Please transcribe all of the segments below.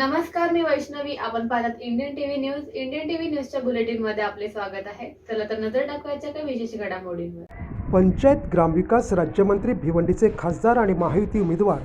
नमस्कार मी वैष्णवी. आपण पाहतात Indian TV news Indian TV न्यूजच्या बुलेटिनमध्ये आपले स्वागत आहे. चला तर नजर टाकवायच्या काही विशेष घडामोडींवर. पंचायत ग्रामविकास राज्यमंत्री भिवंडीचे खासदार आणि महायुती उमेदवार.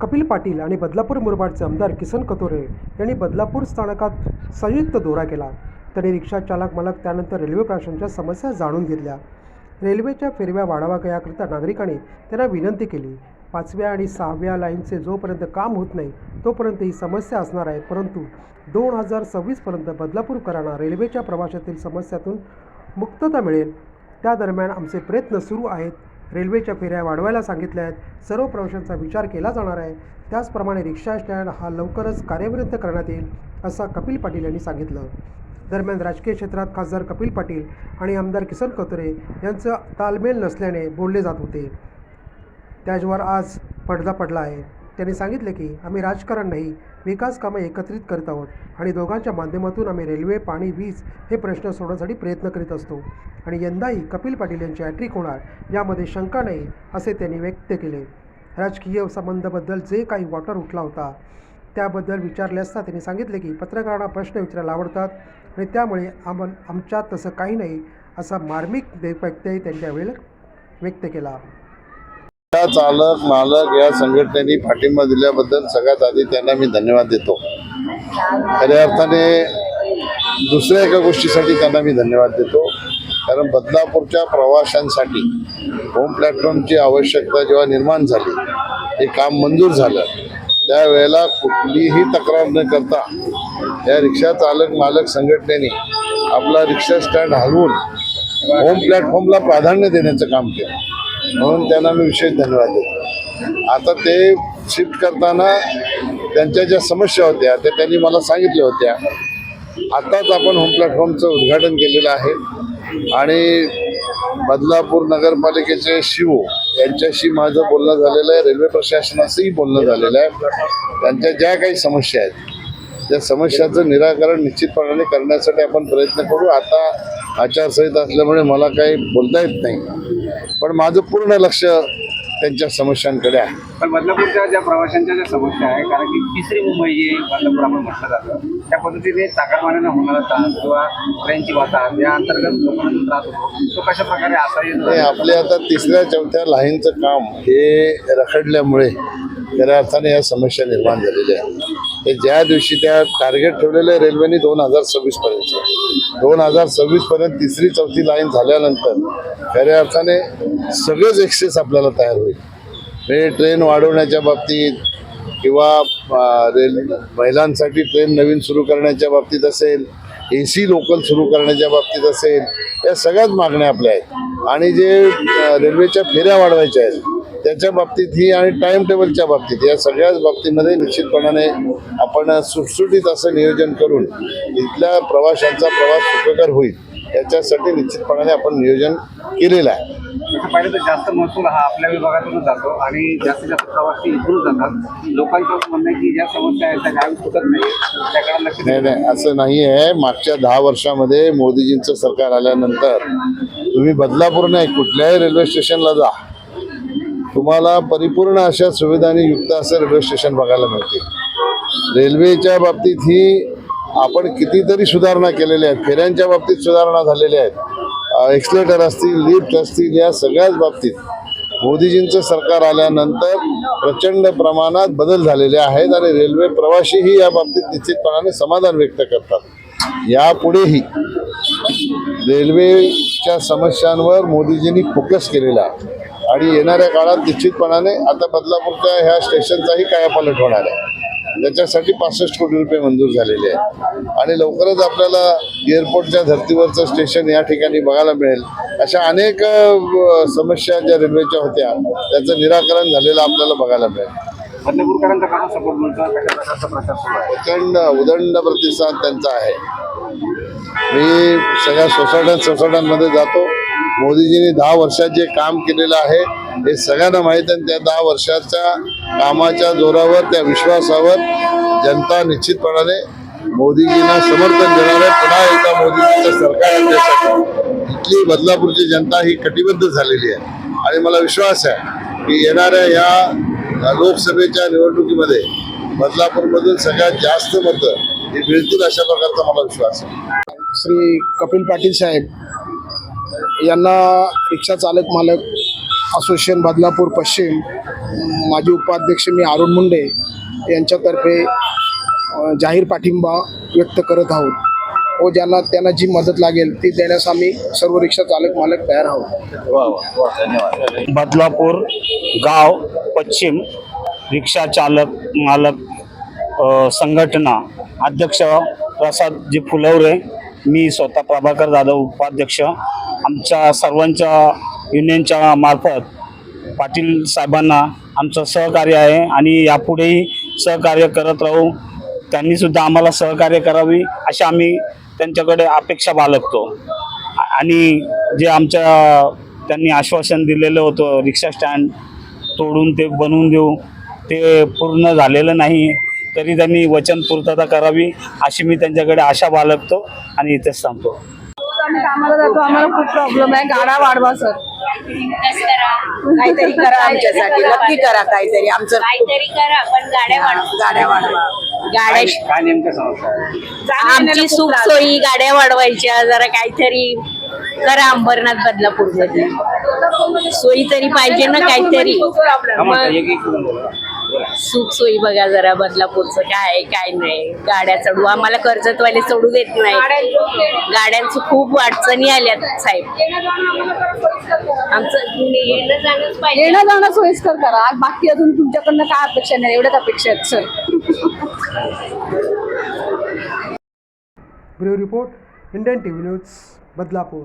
कपिल पाटील आणि बदलापूर मुरबाडचे आमदार किसन कतोरे यांनी बदलापूर स्थानकात संयुक्त दौरा केला. त्यांनी रिक्षा चालक मालक त्यानंतर रेल्वे प्रशासनाच्या समस्या जाणून घेतल्या. रेल्वेच्या फेरव्या वाढावा याकरिता नागरिकांनी त्यांना विनंती केली. पाचव्या आणि सहाव्या लाईनचे जोपर्यंत काम होत नाही तोपर्यंत ही समस्या असणार आहे. परंतु दोन हजार सव्वीसपर्यंत बदलापूरकरांना रेल्वेच्या प्रवाशातील समस्यातून मुक्तता मिळेल. त्या दरम्यान आमचे प्रयत्न सुरू आहेत. रेल्वेच्या फेऱ्या वाढवायला सांगितल्या आहेत. सर्व प्रवाशांचा विचार केला जाणार आहे. त्याचप्रमाणे रिक्षा स्टँड हा लवकरच कार्यान्वित करण्यात येईल असा कपिल पाटील यांनी सांगितलं. दरम्यान राजकीय क्षेत्रात खासदार कपिल पाटील आणि आमदार किसन कतोरे यांचं तालमेल नसल्याने बोलले जात होते. त्याच्यावर आज पडदा पडला आहे. त्यांनी सांगितले की आम्ही राजकारण नाही विकास कामे एकत्रित करत आहोत आणि दोघांच्या माध्यमातून आम्ही रेल्वे पाणी वीज हे प्रश्न सोडवण्यासाठी प्रयत्न करीत असतो. आणि यंदाही कपिल पाटील यांची हॅट्रिक होणार यामध्ये शंका नाही असे त्यांनी व्यक्त केले. राजकीय संबंधाबद्दल जे काही वॉटर उठला होता त्याबद्दल विचारले असता त्यांनी सांगितले की पत्रकारांना प्रश्न विचारायला आवडतात आणि त्यामुळे आम आमच्यात तसं काही नाही असा मार्मिक व्यक्तही त्यांच्या वेळेला व्यक्त केला. चालक मालक या संघटनेने पाठिंबा दिल्याबद्दल सगळ्यात आधी त्यांना मी धन्यवाद देतो. खऱ्या अर्थाने दुसऱ्या एका गोष्टीसाठी त्यांना मी धन्यवाद देतो. कारण बदलापूरच्या प्रवाशांसाठी होम प्लॅटफॉर्मची आवश्यकता जेव्हा निर्माण झाली हे काम मंजूर झालं त्यावेळेला कुठलीही तक्रार न करता या रिक्षा चालक मालक संघटनेने आपला रिक्षा स्टँड हलवून होम प्लॅटफॉर्मला प्राधान्य देण्याचं काम केलं. म्हणून त्यांना मी विशेष धन्यवाद देतो. आता ते शिफ्ट करताना त्यांच्या ज्या समस्या होत्या त्या त्यांनी मला सांगितल्या होत्या. आत्ताच आपण होम प्लॅटफॉर्मचं उद्घाटन केलेलं आहे. आणि बदलापूर नगरपालिकेचे शिव यांच्याशी माझं बोलणं झालेलं आहे. रेल्वे प्रशासनाचंही बोलणं झालेलं आहे. त्यांच्या ज्या काही समस्या आहेत त्या समस्याचं निराकरण निश्चितपणाने करण्यासाठी आपण प्रयत्न करू. आता आचारसंहिता असल्यामुळे मला काही बोलता येत नाही. पण माझं पूर्ण लक्ष त्यांच्या समस्यांकडे आहे. पण बदलापूरच्या ज्या प्रवाशांच्या ज्या समस्या आहे कारण की तिसरी मुंबई जी बदलापूर आपण म्हटलं जातं. त्या पद्धतीने चाकरमान्यांना होणारा त्रास किंवा ट्रेनची वाहतात या अंतर्गत लोकांना त्रास होतो. तो कशा प्रकारे असा येईल आणि आपल्या आता तिसऱ्या चौथ्या लाईनचं काम हे रखडल्यामुळे खऱ्या अर्थाने या समस्या निर्माण झालेल्या आहेत. ज्या दिवशी त्या टार्गेट ठेवलेलं आहे रेल्वेने दोन हजार सव्वीस पर्यंत. दोन हजार सव्वीस पर्यंत तिसरी चौथी लाईन झाल्यानंतर खऱ्या अर्थाने सगळेच एक्सेस आपल्याला तयार होईल. म्हणजे ट्रेन वाढवण्याच्या बाबतीत किंवा रेल महिलांसाठी ट्रेन नवीन सुरू करण्याच्या बाबतीत असेल ए सी लोकल सुरू करण्याच्या बाबतीत असेल या सगळ्याच मागण्या आपल्या आहेत. आणि जे रेल्वेच्या फेऱ्या वाढवायच्या आहेत त्याच्या बाबतीत ही आणि टाइम टेबलच्या बाबतीत या सगळ्याच बाबतीमध्ये निश्चितपणाने आपण सुटसुटीत असं नियोजन करून इथल्या प्रवाशांचा प्रवास सुखकर होईल याच्यासाठी निश्चितपणाने आपण नियोजन केलेलं आहे. तसं पाहिलं तर जास्त महसूल हा आपल्या विभागातूनच जातो आणि जास्तीत जास्त प्रवासी इथूनच जातात. लोकांचं असं म्हणणं आहे की ज्या समस्या आहेत त्या गावी सुटत नाही त्याकडे लक्ष नाही नाही असं नाही आहे मागच्या दहा वर्षामध्ये मोदीजींचं सरकार आल्यानंतर तुम्ही बदलापूर नाही कुठल्याही रेल्वे स्टेशनला जा. तुम्हाला परिपूर्ण अशा सुविधांनी युक्त असं रेल्वे स्टेशन बघायला मिळते रेल्वेच्या बाबतीत ही आपण कितीतरी सुधारणा केलेल्या आहेत. फेऱ्यांच्या बाबतीत सुधारणा झालेल्या आहेत. एक्सलेटर असतील लिफ्ट असतील या सगळ्याच बाबतीत मोदीजींचं सरकार आल्यानंतर प्रचंड प्रमाणात बदल झालेले आहेत आणि रेल्वे प्रवासीही या बाबतीत निश्चितपणाने समाधान व्यक्त करतात. यापुढेही रेल्वेच्या समस्यांवर मोदीजींनी फोकस केलेला आहे. आणि येणाऱ्या काळात निश्चितपणाने आता बदलापूरच्या ह्या स्टेशनचाही कायापालट होणार आहे. त्याच्यासाठी पासष्ट कोटी रुपये मंजूर झालेले आहेत. आणि लवकरच आपल्याला एअरपोर्टच्या धर्तीवरचं स्टेशन या ठिकाणी बघायला मिळेल. अशा अनेक समस्या ज्या रेल्वेच्या होत्या त्याचं निराकरण झालेलं आपल्याला बघायला मिळेल. प्रचंड उदंड प्रतिसाद त्यांचा आहे. मी सगळ्या सोसायट्यां सोसायट्यांमध्ये जातो. मोदीजींनी दहा वर्षात जे काम केलेलं आहे हे सगळ्यांना माहीत आहे. आणि त्या दहा वर्षाच्या कामाच्या जोरावर त्या विश्वासावर जनता निश्चितपणाने मोदीजींना समर्थन देणार आहे. पुन्हा एकदा मोदीजींचं सरकार आहे इथली बदलापूरची जनता ही कटिबद्ध झालेली आहे. आणि मला विश्वास आहे की येणाऱ्या या लोकसभेच्या निवडणुकीमध्ये बदलापूरमधून सगळ्यात जास्त मतं ही मिळतील अशा प्रकारचा मला विश्वास आहे. श्री कपिल पाटील साहेब यांना रिक्षा चालक मालक असोसिएशन बदलापूर पश्चिम माजी उपाध्यक्ष मी अरुण मुंडे यांच्यातर्फे जाहीर पाठिंबा व्यक्त करत आहोत. व ज्यांना त्यांना जी मदत लागेल ती देण्यास आम्ही सर्व रिक्षा चालक मालक तयार आहोत. बदलापूर गाव पश्चिम रिक्षा चालक मालक संघटना अध्यक्ष प्रसादजी फुलवरे मी स्वतः प्रभाकर जाधव उपाध्यक्ष आमच्या सर्वांच्या युनियनच्या मार्फत पाटील साहेबांना आमचं सहकार्य आहे आणि यापुढेही सहकार्य करत राहू. त्यांनीसुद्धा आम्हाला सहकार्य करावी अशी आम्ही त्यांच्याकडे अपेक्षा बाळगतो. आणि जे आमच्या त्यांनी आश्वासन दिलेलं होतं रिक्षा स्टँड तोडून ते बनवून देऊ ते पूर्ण झालेलं नाही. तरी त्यांनी वचन पूर्तता करावी अशी मी त्यांच्याकडे आशा बाळगतो आणि इथेच आम्ही कामाला जातो. आम्हाला खूप प्रॉब्लेम आहे. गाडा वाढवा सर काहीतरी करा आमच्यासाठी. नक्की करा काहीतरी. आमचं काहीतरी करा पण गाड्या वाढवा. गाड्या वाढवा. गाड्या काय काय नेमकं समस्या आहे? आमची सुख सोयी गाड्या वाढवायच्या. जरा काहीतरी करा अंबरनाथ बदलापूरमध्ये सोयी तरी पाहिजे ना काहीतरी. सुख सोयी बघा जरा बदलापूरचं काय आहे, काय नाही. गाड्या चढू. आम्हाला कर्जतवाले चढू देत नाही गाड्यांचं खूप अडचणी आल्यात साहेब. आमचं येणं जाणंच पाहिजे. येणं जाणं सोयीस्कर करा. बाकी अजून तुमच्याकडनं काय अपेक्षा नाही एवढ्याच अपेक्षा आहेत sir. Bureau report Indian T V news Badlapur.